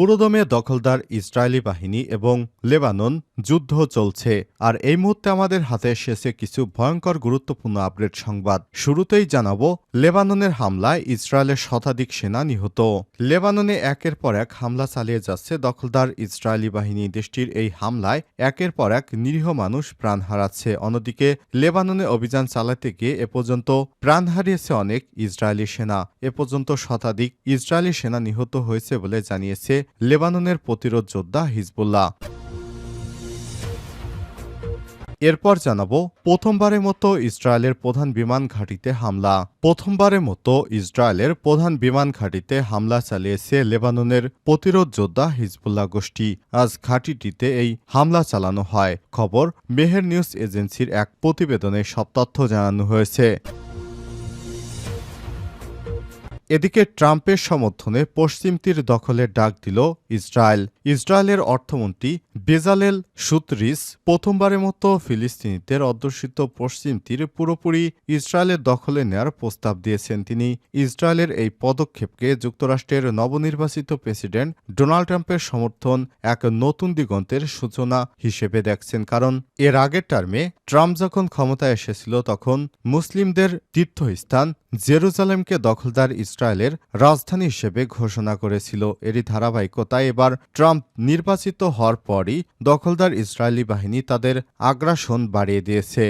পুরোদমে দখলদার ইসরায়েলি বাহিনী এবং লেবানন যুদ্ধ চলছে, আর এই মুহূর্তে আমাদের হাতে এসেছে কিছু ভয়ঙ্কর গুরুত্বপূর্ণ আপডেট সংবাদ। শুরুতেই জানাব, লেবাননের হামলায় ইসরায়েলের শতাধিক সেনা নিহত। লেবাননে একের পর এক হামলা চালিয়ে যাচ্ছে দখলদার ইসরায়েলি বাহিনী। দেশটির এই হামলায় একের পর এক নিরীহ মানুষ প্রাণ হারাচ্ছে। অন্যদিকে, লেবাননে অভিযান চালাতে গিয়ে এ পর্যন্ত প্রাণ হারিয়েছে অনেক ইসরায়েলি সেনা। এ পর্যন্ত শতাধিক ইসরায়েলি সেনা নিহত হয়েছে বলে জানিয়েছে লেবাননের প্রতিরোধ যোদ্ধা হিজবুল্লাহ। এরপর জানাব, প্রথমবারের মতো ইসরায়েলের প্রধান বিমান ঘাঁটিতে হামলা। প্রথমবারের মতো ইসরায়েলের প্রধান বিমান ঘাঁটিতে হামলা চালিয়েছে লেবাননের প্রতিরোধ যোদ্ধা হিজবুল্লাহ গোষ্ঠী। আজ ঘাঁটিটিতে এই হামলা চালানো হয়। খবর, মেহের নিউজ এজেন্সির এক প্রতিবেদনে সব তথ্য জানানো হয়েছে। এদিকে ট্রাম্পের সমর্থনে পশ্চিম তীর দখলের ডাক দিল ইসরায়েল। ইসরায়েলের অর্থমন্ত্রী বেজালেল সুতরিস প্রথমবারের মতো ফিলিস্তিনিদের অধ্যুষিত পশ্চিম তীর পুরোপুরি ইসরায়েলের দখলে নেয়ার প্রস্তাব দিয়েছেন তিনি। ইসরায়েলের এই পদক্ষেপকে যুক্তরাষ্ট্রের নবনির্বাচিত প্রেসিডেন্ট ডোনাল্ড ট্রাম্পের সমর্থন এক নতুন দিগন্তের সূচনা হিসেবে দেখছেন। কারণ এর আগের টার্মে ট্রাম্প যখন ক্ষমতায় এসেছিল, তখন মুসলিমদের তীর্থস্থান জেরুজালেমকে দখলদার ইসরায়েলের রাজধানী হিসেবে ঘোষণা করেছিল। এরই ধারাবাহিকতায় এবার ট্রাম্প নির্বাচিত হওয়ার পরই দখলদার ইসরায়েলি বাহিনী তাদের আগ্রাসন বাড়িয়ে দিয়েছে।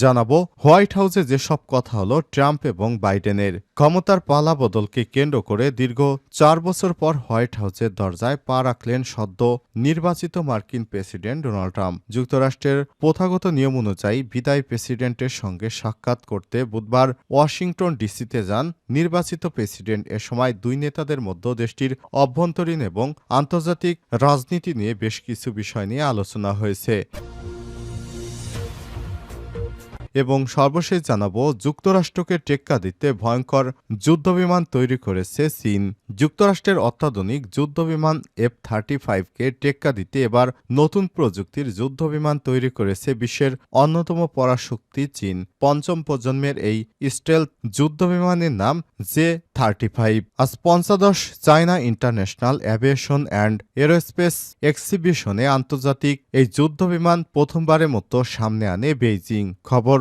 জানাব, হোয়াইট হাউসে যেসব কথা হলো ট্রাম্প এবং বাইডেনের। ক্ষমতার পালা বদলকে কেন্দ্র করে দীর্ঘ চার বছর পর হোয়াইট হাউসের দরজায় পা রাখলেন সদ্য নির্বাচিত মার্কিন প্রেসিডেন্ট ডোনাল্ড ট্রাম্প। যুক্তরাষ্ট্রের প্রথাগত নিয়ম অনুযায়ী বিদায় প্রেসিডেন্টের সঙ্গে সাক্ষাৎ করতে বুধবার ওয়াশিংটন ডিসিতে যান নির্বাচিত প্রেসিডেন্ট। এ সময় দুই নেতাদের মধ্যে দেশটির অভ্যন্তরীণ এবং আন্তর্জাতিক রাজনীতি নিয়ে বেশ কিছু বিষয় নিয়ে আলোচনা হয়েছে। এবং সর্বশেষ জানাব, যুক্তরাষ্ট্রকে টেক্কা দিতে ভয়ঙ্কর যুদ্ধবিমান তৈরি করেছে চীন। যুক্তরাষ্ট্রের অত্যাধুনিক যুদ্ধবিমান এফ থার্টি ফাইভকে টেক্কা দিতে এবার নতুন প্রযুক্তির যুদ্ধবিমান তৈরি করেছে বিশ্বের অন্যতম পরাশক্তি চীন। পঞ্চম প্রজন্মের এই স্টেলথ যুদ্ধবিমানের নাম জে থার্টি ফাইভ আজ পঞ্চদশ China international aviation and aerospace এক্সিবিশনে আন্তর্জাতিক এই যুদ্ধবিমান প্রথমবারের মতো সামনে আনে বেইজিং।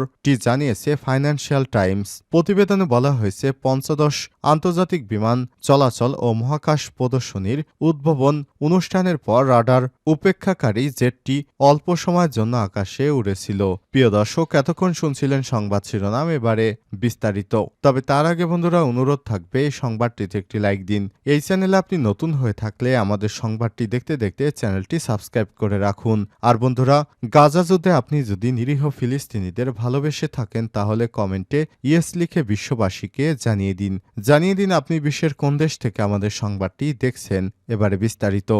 খবরটি জানিয়েছে ফাইন্যান্সিয়াল টাইমস প্রতিবেদনে বলা হয়েছে, পঞ্চদশ আন্তর্জাতিক বিমান চলাচল ও মহাকাশ প্রদর্শনীর উদ্ভাবন অনুষ্ঠানের পর রাডার উপেক্ষাকারী জেটটি অল্প সময়ের জন্য আকাশে উড়েছিল। প্রিয় দর্শক, এতক্ষণ শুনছিলেন সংবাদ শিরোনাম, এবারে বিস্তারিত। তবে তার আগে বন্ধুরা, অনুরোধ থাকবে, এই সংবাদটিতে একটি লাইক দিন। এই চ্যানেলে আপনি নতুন হয়ে থাকলে আমাদের সংবাদটি দেখতে দেখতে চ্যানেলটি সাবস্ক্রাইব করে রাখুন। আর বন্ধুরা, গাজা যুদ্ধে আপনি যদি নিরীহ ফিলিস্তিনিদের ভালোবেসে থাকেন, তাহলে কমেন্টে ইয়েস লিখে বিশ্ববাসীকে জানিয়ে দিন। জানিয়ে দিন আপনি বিশ্বের কোন দেশ থেকে আমাদের সংবাদটি দেখছেন। এবারে বিস্তারিত।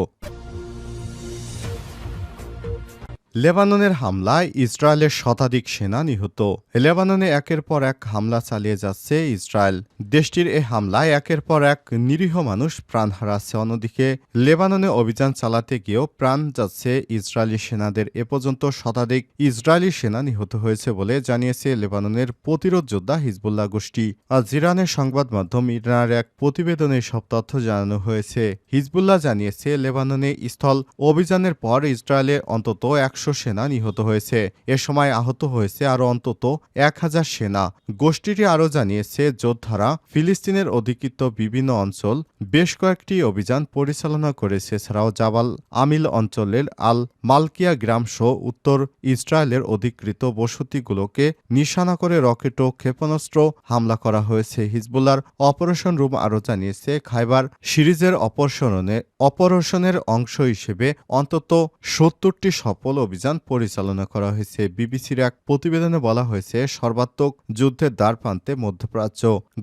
লেবাননের হামলায় ইসরায়েলের শতাধিক সেনা নিহত। লেবাননে একের পর এক হামলা চালিয়ে যাচ্ছে ইসরায়েল। দেশটির এ হামলায় একের পর এক নিরীহ মানুষ প্রাণ হারাচ্ছে। অন্যদিকে, লেবাননে অভিযান চালাতে গিয়েও প্রাণ যাচ্ছে ইসরায়েলি সেনাদের। এ পর্যন্ত শতাধিক ইসরায়েলি সেনা নিহত হয়েছে বলে জানিয়েছে লেবাননের প্রতিরোধ যোদ্ধা হিজবুল্লাহ গোষ্ঠী। আজ ইরানের সংবাদ মাধ্যম ইরানের এক প্রতিবেদনে সব তথ্য জানানো হয়েছে। হিজবুল্লাহ জানিয়েছে, লেবাননে স্থল অভিযানের পর ইসরায়েলে অন্তত একশো সেনা নিহত হয়েছে। এ সময় আহত হয়েছে আরও অন্তত এক হাজার সেনা। গোষ্ঠীটি আরও জানিয়েছে, যোদ্ধারা ফিলিস্তিনের অধিকৃত বিভিন্ন অঞ্চল বেশ কয়েকটি অভিযান পরিচালনা করেছে। এছাড়াও জাবাল আমিল অঞ্চলের আল মালকিয়া গ্রাম সহ উত্তর ইসরায়েলের অধিকৃত বসতিগুলোকে নিশানা করে রকেট ও ক্ষেপণাস্ত্র হামলা করা হয়েছে। হিজবুল্লার অপারেশন রুম আরও জানিয়েছে, খাইবার সিরিজের অপসারণে অপারেশনের অংশ হিসেবে অন্তত সত্তরটি সফল অভিযান পরিচালনা করা হয়েছে। বিবিসির এক প্রতিবেদনে বলা হয়েছে, সর্বাত্মক যুদ্ধের দ্বার প্রান্তে মধ্যপ্রাচ্য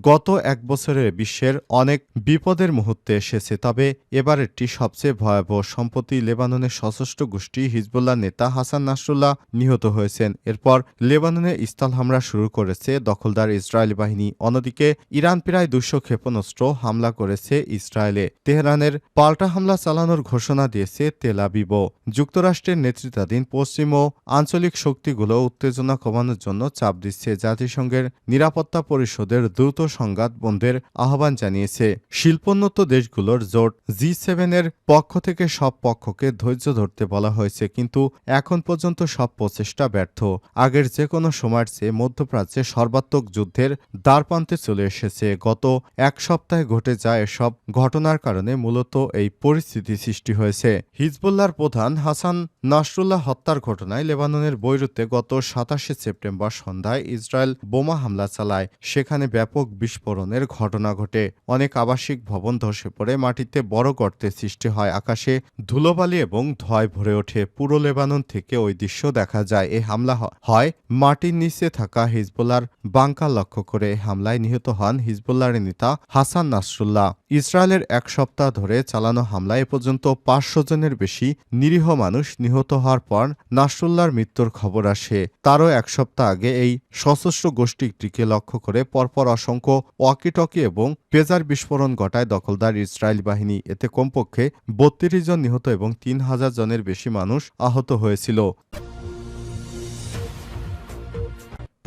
গত এক বছরে বিশ্বের অনেক বিপদের মুহূর্তে এসেছে, তবে এবারেরটি সবচেয়ে ভয়াবহ। সম্প্রতি লেবাননের সশস্ত্র গোষ্ঠী হিজবুল্লাহ নেতা হাসান নাসরুল্লাহ নিহত হয়েছেন। এরপর লেবাননে স্থল হামলা শুরু করেছে। দখলদার ইসরায়েলি বাহিনী অন্যদিকে ইরান প্রায় দুশো ক্ষেপণাস্ত্র হামলা করেছে ইসরায়েলে। তেহরানের পাল্টা হামলা চালানোর ঘোষণা দিয়েছে তেলাবিব যুক্তরাষ্ট্রের নেতৃত্বাধীন চলাকালীন পশ্চিম ও আঞ্চলিক শক্তিগুলো উত্তেজনা কমানোর জন্য চাপ দিচ্ছে জাতিসংঘের নিরাপত্তা পরিষদের দ্রুত সংঘাত বন্ধের আহ্বান জানিয়েছে। শিল্পোন্নত দেশগুলোর জোট জি সেভেনের পক্ষ থেকে সব পক্ষকে ধৈর্য ধরতে বলা হয়েছে, কিন্তু এখন পর্যন্ত সব প্রচেষ্টা ব্যর্থ। আগের যে কোনো সময়ের চেয়ে মধ্যপ্রাচ্যে সর্বাত্মক যুদ্ধের দ্বারপ্রান্তে চলে এসেছে। গত এক সপ্তাহে ঘটে যায় এসব ঘটনার কারণে মূলত এই পরিস্থিতি সৃষ্টি হয়েছে। হিজবুল্লাহর প্রধান হাসান নাসরুল্লাহ হত্যার ঘটনায় লেবাননের বৈরুতে গত সাতাশে সেপ্টেম্বর সন্ধ্যায় ইসরায়েল বোমা হামলা চালায়। সেখানে ব্যাপক বিস্ফোরণের ঘটনা ঘটে। অনেক আবাসিক ভবন ধসে পড়ে, মাটিতে বড় গর্তের সৃষ্টি হয়। আকাশে ধুলোবালি এবং ধোঁয়ায় ভরে ওঠে। পুরো লেবানন থেকে ওই দৃশ্য দেখা যায়। এই হামলা হয় মাটির নিচে থাকা হিজবুল্লার বাংকার লক্ষ্য করে। হামলায় নিহত হন হিজবুল্লার নেতা হাসান নাসরুল্লাহ। ইসরায়েলের এক সপ্তাহ ধরে চালানো হামলায় এ পর্যন্ত পাঁচশো জনের বেশি নিরীহ মানুষ নিহত হওয়ার পর নাসরুল্লাহর মৃত্যুর খবর আসে। তারও এক সপ্তাহ আগে এই সশস্ত্র গোষ্ঠীটিকে লক্ষ্য করে পরপর অসংখ্য ওয়াকিটকি এবং পেজার বিস্ফোরণ ঘটায় দখলদার ইসরায়েল বাহিনী। এতে কমপক্ষে বত্রিশ জন নিহত এবং তিন হাজার জনের বেশি মানুষ আহত হয়েছিল।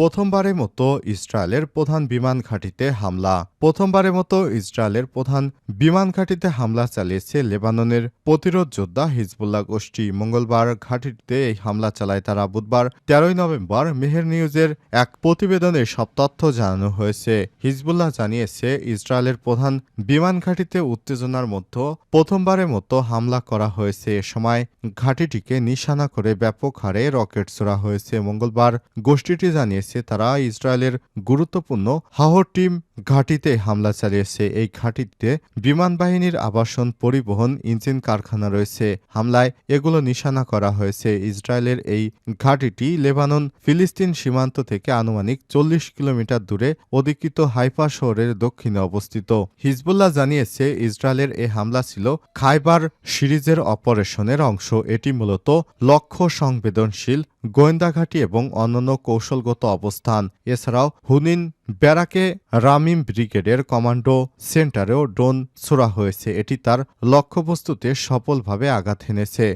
প্রথমবারের মতো ইসরায়েলের প্রধান বিমান ঘাঁটিতে হামলা। প্রথমবারের মতো ইসরায়েলের প্রধান বিমান ঘাঁটিতে হামলা চালিয়েছে লেবাননের প্রতিরোধ যোদ্ধা হিজবুল্লাহ গোষ্ঠী। মঙ্গলবার ঘাঁটিতে এই হামলা চালায় তারা। বুধবার তেরোই নভেম্বর মেহের নিউজের এক প্রতিবেদনে সব তথ্য জানানো হয়েছে। হিজবুল্লাহ জানিয়েছে, ইসরায়েলের প্রধান বিমান ঘাঁটিতে উত্তেজনার মধ্যে প্রথমবারের মতো হামলা করা হয়েছে। এ সময় ঘাঁটিটিকে নিশানা করে ব্যাপক হারে রকেট ছোড়া হয়েছে। মঙ্গলবার গোষ্ঠীটি জানিয়েছে তারা ইসরায়েলের গুরুত্বপূর্ণ হাহর টিম ঘাঁটিতে হামলা চালিয়েছে। এই ঘাঁটিতে বিমান বাহিনীর আবাসন, পরিবহন, ইঞ্জিন কারখানা রয়েছে। হামলায় এগুলো নিশানা করা হয়েছে। ইসরায়েলের এই ঘাঁটিটি লেবানন, ফিলিস্তিন সীমান্ত থেকে আনুমানিক চল্লিশ কিলোমিটার দূরে অধিকৃত হাইফা শহরের দক্ষিণে অবস্থিত। হিজবুল্লাহ জানিয়েছে, ইসরায়েলের এই হামলা ছিল খাইবার সিরিজের অপারেশনের অংশ। এটি মূলত লক্ষ্য সংবেদনশীল গোয়েন্দাঘাটি এবং অন্যান্য কৌশলগত অবস্থান। এছাড়াও হুনিন ব্যারাকে রামিম ব্রিগেডের কমান্ডো সেন্টারেও ড্রোন ছোড়া হয়েছে। এটি তার লক্ষ্যবস্তুতে সফলভাবে আঘাত হেনেছে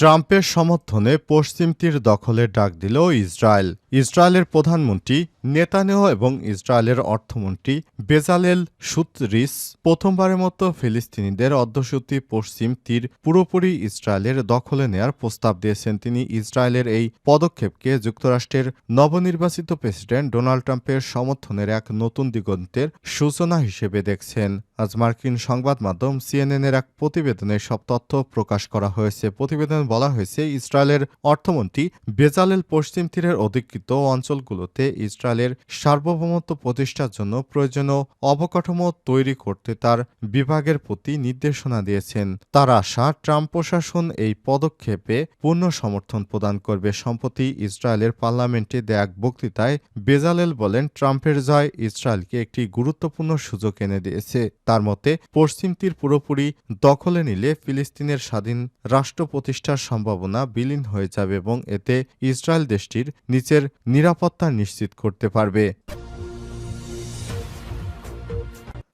ট্রাম্পের সমর্থনে পশ্চিম তীর দখলের ডাক দিল ইসরায়েল। ইসরায়েলের প্রধানমন্ত্রী নেতানেহ এবং ইসরায়েলের অর্থমন্ত্রী বেজালেল সুতরিস প্রথমবারের মতো ফিলিস্তিনিদের অর্ধশক্তি পশ্চিম তীর পুরোপুরি ইসরায়েলের দখলে নেয়ার প্রস্তাব দিয়েছেন। তিনি ইসরায়েলের এই পদক্ষেপকে যুক্তরাষ্ট্রের নবনির্বাচিত প্রেসিডেন্ট ডোনাল্ড ট্রাম্পের সমর্থনের এক নতুন দিগন্তের সূচনা হিসেবে দেখছেন। আজ মার্কিন সংবাদ মাধ্যম সিএনএনের এক প্রতিবেদনে সব তথ্য প্রকাশ করা হয়েছে। প্রতিবেদনে বলা হয়েছে, ইসরায়েলের অর্থমন্ত্রী বেজালেল পশ্চিম তীরের অধিকৃত অঞ্চলগুলোতে ইসরায়েলের সার্বভৌমত্ব প্রতিষ্ঠার জন্য প্রয়োজনীয় অবকাঠামো তৈরি করতে তার বিভাগের প্রতি নির্দেশনা দিয়েছেন। তার আশা, ট্রাম্প প্রশাসন এই পদক্ষেপে পূর্ণ সমর্থন প্রদান করবে। সম্প্রতি ইসরায়েলের পার্লামেন্টে দেয়া এক বক্তৃতায় বেজালেল বলেন, ট্রাম্পের জয় ইসরায়েলকে একটি গুরুত্বপূর্ণ সুযোগ এনে দিয়েছে। তার মতে, পশ্চিম তীর পুরোপুরি দখলে নিলে ফিলিস্তিনের স্বাধীন রাষ্ট্র প্রতিষ্ঠার সম্ভাবনা বিলীন হয়ে যাবে এবং এতে ইসরায়েল দেশটির নিচের নিরাপত্তা নিশ্চিত করতে পারবে।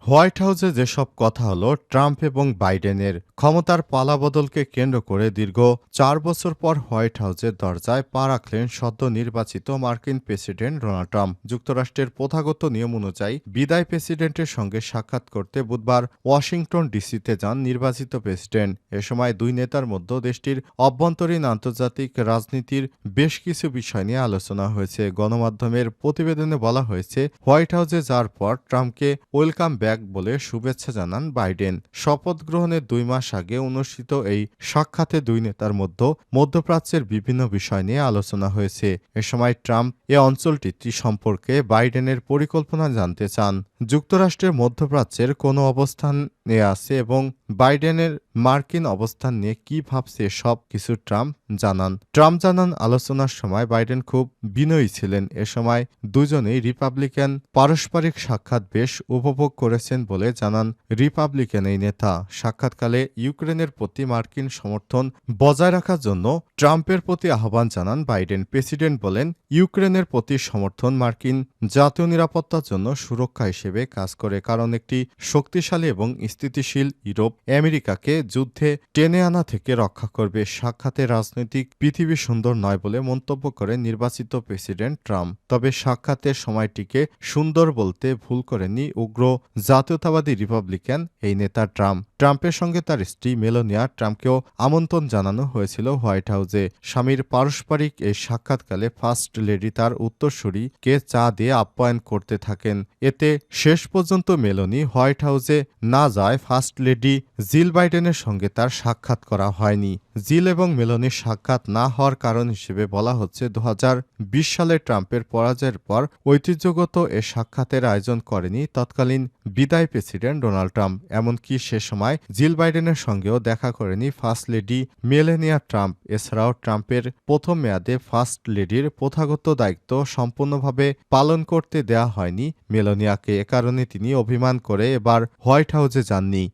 হোয়াইট হাউসে যেসব কথা হলো, ট্রাম্প এবং বাইডেনের ক্ষমতার পালাবদলকে কেন্দ্র করে দীর্ঘ চার বছর পর হোয়াইট হাউসের দরজায় পা রাখলেন সদ্য নির্বাচিত মার্কিন প্রেসিডেন্ট ডোনাল্ড ট্রাম্প। যুক্তরাষ্ট্রের প্রথাগত নিয়ম অনুযায়ী বিদায় প্রেসিডেন্টের সঙ্গে সাক্ষাৎ করতে বুধবার ওয়াশিংটন ডিসিতে যান নির্বাচিত প্রেসিডেন্ট। এ সময় দুই নেতার মধ্যে দেশটির অভ্যন্তরীণ আন্তর্জাতিক রাজনীতির বেশ কিছু বিষয় নিয়ে আলোচনা হয়েছে। গণমাধ্যমের প্রতিবেদনে বলা হয়েছে, হোয়াইট হাউসে যাওয়ার পর ট্রাম্পকে ওয়েলকাম ব্যাক বলে শুভেচ্ছা জানান বাইডেন। শপথ গ্রহণের দুই মাস আগে অনুষ্ঠিত এই সাক্ষাতে দুই নেতার মধ্যে মধ্যপ্রাচ্যের বিভিন্ন বিষয় নিয়ে আলোচনা হয়েছে। এ সময় ট্রাম্প এ অঞ্চলটি সম্পর্কে বাইডেনের পরিকল্পনা জানতে চান। যুক্তরাষ্ট্রের মধ্যপ্রাচ্যের কোনো অবস্থান নিয়ে আছে এবং বাইডেনের মার্কিন অবস্থান নিয়ে কি ভাবছে সব কিছু ট্রাম্প জানান। ট্রাম্প জানান, আলোচনার সময় বাইডেন খুব বিনয়ী ছিলেন। এ সময় দুজনেই রিপাবলিকান পারস্পরিক সাক্ষাৎ বেশ উপভোগ করেছেন বলে জানান রিপাবলিকান এই নেতা। সাক্ষাৎকালে ইউক্রেনের প্রতি মার্কিন সমর্থন বজায় রাখার জন্য ট্রাম্পের প্রতি আহ্বান জানান বাইডেন প্রেসিডেন্ট বলেন, ইউক্রেনের প্রতি সমর্থন মার্কিন জাতীয় নিরাপত্তার জন্য সুরক্ষা হিসেবে কাজ করে, কারণ একটি শক্তিশালী এবং স্থিতিশীল ইউরোপ আমেরিকাকে যুদ্ধে টেনে আনা থেকে রক্ষা করবে। সাক্ষাতে রাজনৈতিক পৃথিবী সুন্দর নয় বলে মন্তব্য করে নির্বাচিত প্রেসিডেন্ট ট্রাম্প। তবে সাক্ষাতের সময়টিকে সুন্দর বলতে ভুল করেনি উগ্র জাতীয়তাবাদী রিপাবলিকান এই নেতা ট্রাম্প। ট্রাম্পের সঙ্গে তার স্ত্রী মেলোনিয়া ট্রাম্পকেও আমন্ত্রণ জানানো হয়েছিল হোয়াইট হাউসে। স্বামীর পারস্পরিক এই সাক্ষাৎকালে ফার্স্ট লেডি তার উত্তরসূরি কে চা দিয়ে আপ্যায়ন করতে থাকেন। এতে শেষ পর্যন্ত মেলোনি হোয়াইট হাউসে না যায় ফার্স্ট লেডি জিল বাইডেনের সঙ্গে তার সাক্ষাৎ করা হয়নি। জিল এবং মেলোনির সাক্ষাৎ না হওয়ার কারণ হিসেবে বলা হচ্ছে দু হাজার বিশ সালে ট্রাম্পের পরাজয়ের পর ঐতিহ্যগত এ সাক্ষাতের আয়োজন করেনি তৎকালীন বিদায় প্রেসিডেন্ট ডোনাল্ড ট্রাম্প। এমনকি সে সময় জিল বাইডেনের সঙ্গেও দেখা করেনি ফার্স্ট লেডি মেলেনিয়া ট্রাম্প। এছাড়াও ট্রাম্পের প্রথম মেয়াদে ফার্স্ট লেডির প্রথাগত দায়িত্ব সম্পূর্ণভাবে পালন করতে দেয়া হয়নি। মেলোনিয়াকে এ কারণে তিনি অভিমান করে এবার হোয়াইট হাউসে যাননি।